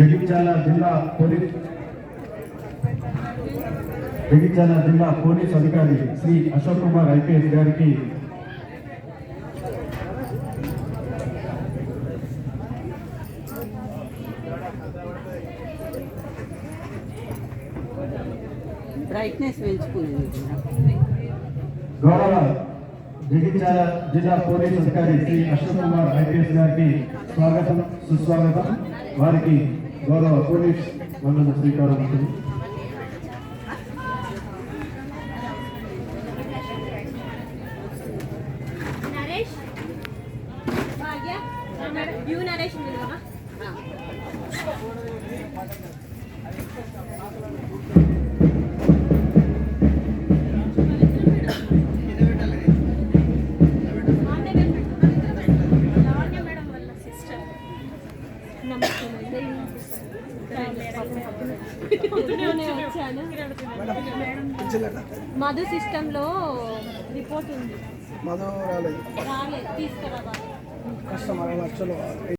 జగిత్యాల జిల్లా పోలీస్ జగిత్యాల జిల్లా పోలీస్ అధికారి శ్రీ అశోక్ కుమార్ ఐపీఎస్ గారికి బ్రైట్నెస్ గౌరవ జగిత్యాల జిల్లా పోలీస్ అధికారి శ్రీ అశోక్ కుమార్ ఐపీఎస్ గారికి స్వాగతం సుస్వాగతం. వారికి గౌరవ పోలీస్ వందన స్వీకారం ఉంటుంది. నరేష్? మధు సిస్టంలో రిపోర్ట్ ఉంది. మధు రాలేదు. రాలేదు తీసుకురావాలి. లక్షలు